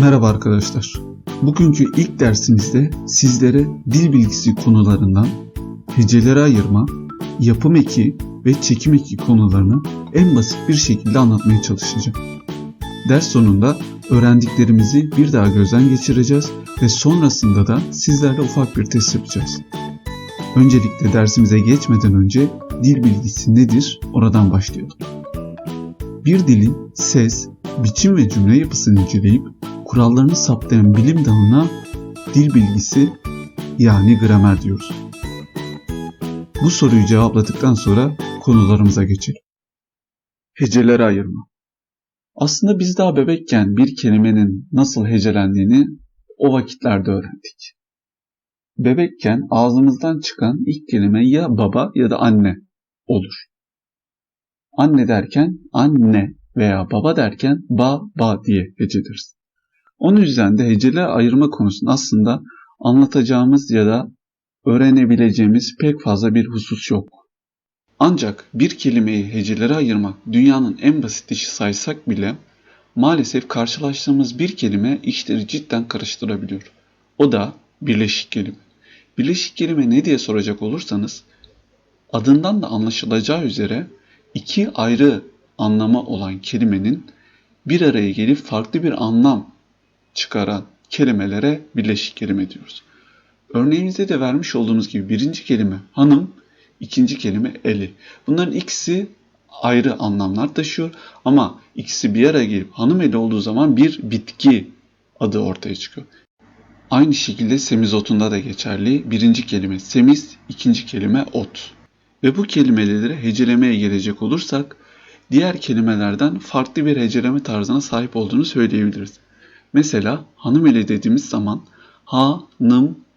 Merhaba arkadaşlar. Bugünkü ilk dersimizde sizlere dil bilgisi konularından heceleri ayırma, yapım eki ve çekim eki konularını en basit bir şekilde anlatmaya çalışacağım. Ders sonunda öğrendiklerimizi bir daha gözden geçireceğiz ve sonrasında da sizlerle ufak bir test yapacağız. Öncelikle dersimize geçmeden önce dil bilgisi nedir oradan başlayalım. Bir dilin ses, biçim ve cümle yapısını inceleyip kurallarını saptayan bilim dalına dil bilgisi yani gramer diyoruz. Bu soruyu cevapladıktan sonra konularımıza geçelim. Heceleri ayırma. Aslında biz daha bebekken bir kelimenin nasıl hecelendiğini o vakitlerde öğrendik. Bebekken ağzımızdan çıkan ilk kelime ya baba ya da anne olur. Anne derken anne veya baba derken ba ba diye heceleriz. Onun yüzden de heceler ayırma konusunda aslında anlatacağımız ya da öğrenebileceğimiz pek fazla bir husus yok. Ancak bir kelimeyi hecelere ayırmak dünyanın en basit işi saysak bile maalesef karşılaştığımız bir kelime işleri cidden karıştırabiliyor. O da birleşik kelime. Birleşik kelime ne diye soracak olursanız adından da anlaşılacağı üzere iki ayrı anlama olan kelimenin bir araya gelip farklı bir anlam çıkaran kelimelere birleşik kelime diyoruz. Örneğimizde de vermiş olduğumuz gibi birinci kelime hanım, ikinci kelime eli. Bunların ikisi ayrı anlamlar taşıyor ama ikisi bir araya gelip hanım eli olduğu zaman bir bitki adı ortaya çıkıyor. Aynı şekilde semizotunda da geçerli. Birinci kelime semiz, ikinci kelime ot. Ve bu kelimeleri hecelemeye gelecek olursak diğer kelimelerden farklı bir heceleme tarzına sahip olduğunu söyleyebiliriz. Mesela hanım eli dediğimiz zaman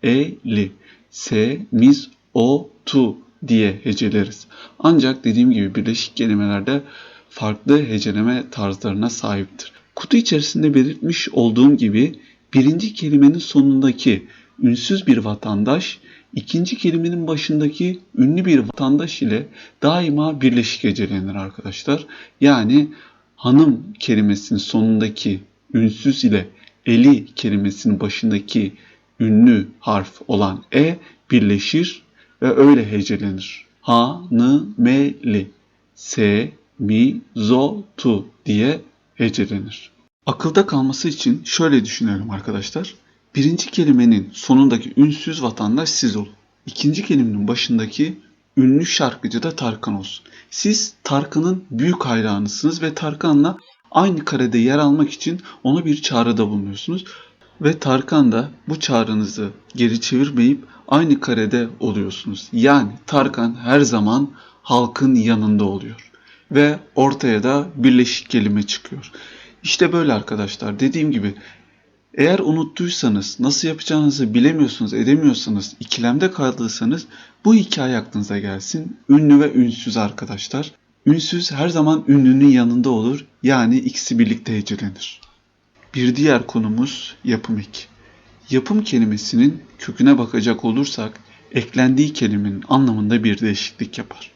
eli, se, miz, o, tu diye heceleriz. Ancak dediğim gibi birleşik kelimelerde farklı heceleme tarzlarına sahiptir. Kutu içerisinde belirtmiş olduğum gibi birinci kelimenin sonundaki ünsüz bir vatandaş, ikinci kelimenin başındaki ünlü bir vatandaş ile daima birleşik hecelenir arkadaşlar. Yani hanım kelimesinin sonundaki ünsüz ile eli kelimesinin başındaki ünlü harf olan e birleşir ve öyle hecelenir. Ha, nı, me, li, se, mi, zo, tu diye hecelenir. Akılda kalması için şöyle düşünelim arkadaşlar. Birinci kelimenin sonundaki ünsüz vatandaş siz olun. İkinci kelimenin başındaki ünlü şarkıcı da Tarkan olsun. Siz Tarkan'ın büyük hayranısınız ve Tarkan'la aynı karede yer almak için ona bir çağrıda bulunuyorsunuz. Ve Tarkan da bu çağrınızı geri çevirmeyip aynı karede oluyorsunuz. Yani Tarkan her zaman halkın yanında oluyor. Ve ortaya da birleşik kelime çıkıyor. İşte böyle arkadaşlar. Dediğim gibi eğer unuttuysanız, nasıl yapacağınızı bilemiyorsunuz, edemiyorsanız, ikilemde kaldıysanız bu hikaye aklınıza gelsin. Ünlü ve ünsüz arkadaşlar. Ünsüz her zaman ünlünün yanında olur. Yani ikisi birlikte hecelenir. Bir diğer konumuz yapım eki. Yapım kelimesinin köküne bakacak olursak eklendiği kelimenin anlamında bir değişiklik yapar.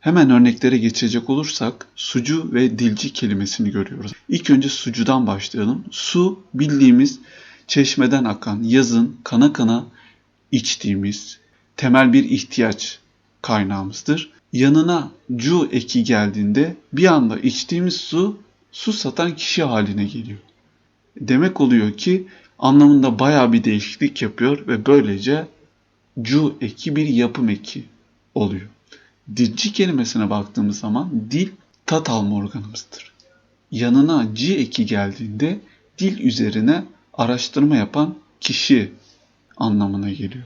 Hemen örneklere geçecek olursak sucu ve dilci kelimesini görüyoruz. İlk önce sucudan başlayalım. Su bildiğimiz çeşmeden akan, yazın kana kana içtiğimiz temel bir ihtiyaç kaynağımızdır. Yanına cu eki geldiğinde bir anda içtiğimiz su su satan kişi haline geliyor. Demek oluyor ki anlamında baya bir değişiklik yapıyor ve böylece cu eki bir yapım eki oluyor. Dilci kelimesine baktığımız zaman dil tat alma organımızdır. Yanına c eki geldiğinde dil üzerine araştırma yapan kişi anlamına geliyor.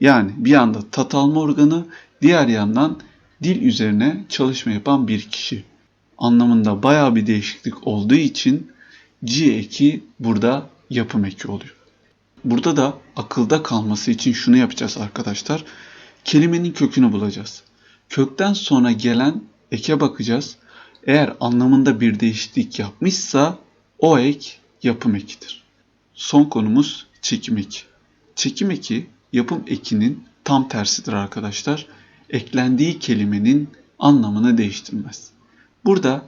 Yani bir yanda tat alma organı, diğer yandan dil üzerine çalışma yapan bir kişi anlamında baya bir değişiklik olduğu için C eki burada yapım eki oluyor. Burada da akılda kalması için şunu yapacağız arkadaşlar. Kelimenin kökünü bulacağız. Kökten sonra gelen eke bakacağız. Eğer anlamında bir değişiklik yapmışsa o ek yapım ekidir. Son konumuz çekim eki. Çekim eki yapım ekinin tam tersidir arkadaşlar. Eklendiği kelimenin anlamını değiştirmez. Burada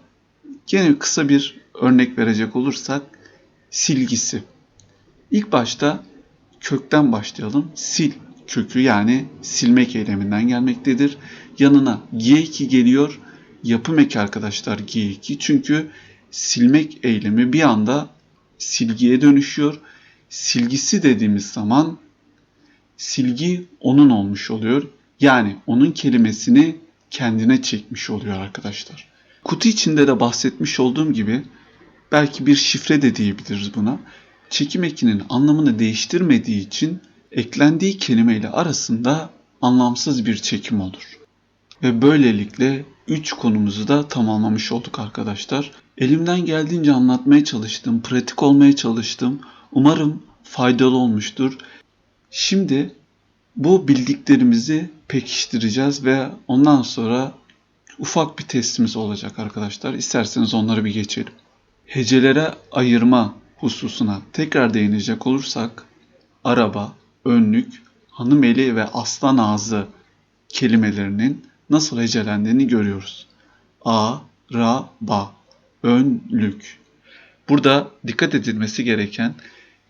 yine kısa bir örnek verecek olursak silgisi. İlk başta kökten başlayalım. Sil kökü yani silmek eyleminden gelmektedir. Yanına G2 geliyor. Yapım eki arkadaşlar G2. Çünkü silmek eylemi bir anda silgiye dönüşüyor. Silgisi dediğimiz zaman silgi onun olmuş oluyor. Yani onun kelimesini kendine çekmiş oluyor arkadaşlar. Kutu içinde de bahsetmiş olduğum gibi belki bir şifre de diyebiliriz buna. Çekim ekinin anlamını değiştirmediği için eklendiği kelimeyle arasında anlamsız bir çekim olur. Ve böylelikle 3 konumuzu da tamamlamış olduk arkadaşlar. Elimden geldiğince anlatmaya çalıştım, pratik olmaya çalıştım. Umarım faydalı olmuştur. Şimdi bu bildiklerimizi pekiştireceğiz ve ondan sonra ufak bir testimiz olacak arkadaşlar. İsterseniz onları bir geçelim. Hecelere ayırma hususuna tekrar değinecek olursak araba, önlük, hanım eli ve aslan ağzı kelimelerinin nasıl hecelendiğini görüyoruz. A, ra, ba, önlük. Burada dikkat edilmesi gereken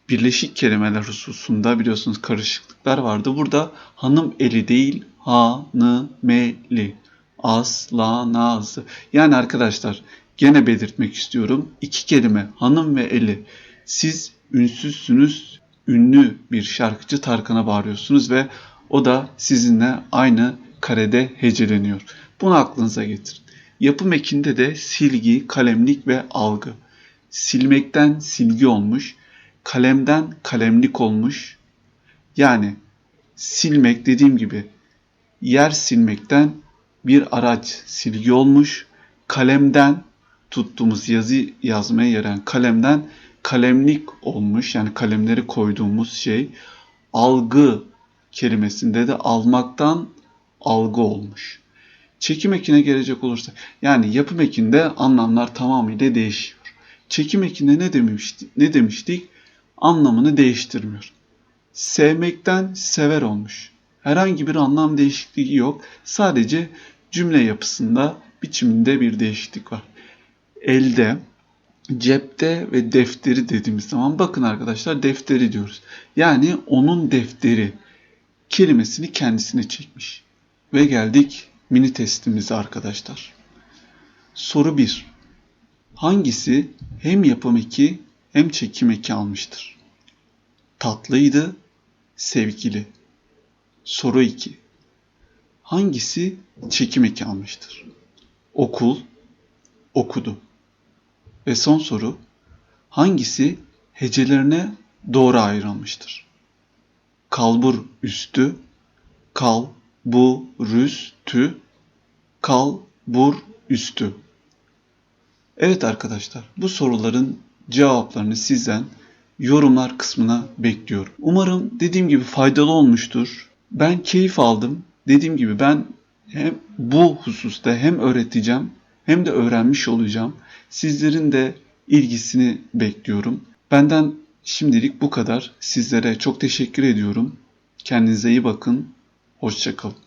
birleşik kelimeler hususunda biliyorsunuz karışıklıklar vardı. Burada hanım eli değil hanımeli. Aslanazı. Yani arkadaşlar gene belirtmek istiyorum. İki kelime hanım ve eli. Siz ünsüzsünüz. Ünlü bir şarkıcı Tarkan'a bağırıyorsunuz ve o da sizinle aynı karede heceleniyor. Bunu aklınıza getirin. Yapım ekinde de silgi, kalemlik ve algı. Silmekten silgi olmuş, kalemden kalemlik olmuş. Yani silmek dediğim gibi yer silmekten bir araç silgi olmuş. Kalemden tuttuğumuz yazı yazmaya yarayan kalemden kalemlik olmuş. Yani kalemleri koyduğumuz şey algı kelimesinde de almaktan algı olmuş. Çekim ekine gelecek olursa yani yapım ekinde anlamlar tamamıyla değişiyor. Çekim ekinde ne demiştik? Ne demiştik? Anlamını değiştirmiyor. Sevmekten sever olmuş. Herhangi bir anlam değişikliği yok. Sadece cümle yapısında, biçiminde bir değişiklik var. Elde, cepte ve defteri dediğimiz zaman bakın arkadaşlar defteri diyoruz. Yani onun defteri kelimesini kendisine çekmiş. Ve geldik mini testimize arkadaşlar. Soru 1. Hangisi hem yapım eki hem çekim eki almıştır? Tatlıydı, sevgili. Soru 2. Hangisi çekim eki almıştır? Okul, okudu. Ve son soru. Hangisi hecelerine doğru ayrılmıştır? Kalbur üstü, kal, bu, rüstü, kal, bur, üstü. Evet arkadaşlar, bu soruların cevaplarını sizden yorumlar kısmına bekliyorum. Umarım dediğim gibi faydalı olmuştur. Ben keyif aldım. Dediğim gibi ben hem bu hususta hem öğreteceğim hem de öğrenmiş olacağım. Sizlerin de ilgisini bekliyorum. Benden şimdilik bu kadar. Sizlere çok teşekkür ediyorum. Kendinize iyi bakın. Hoşçakalın.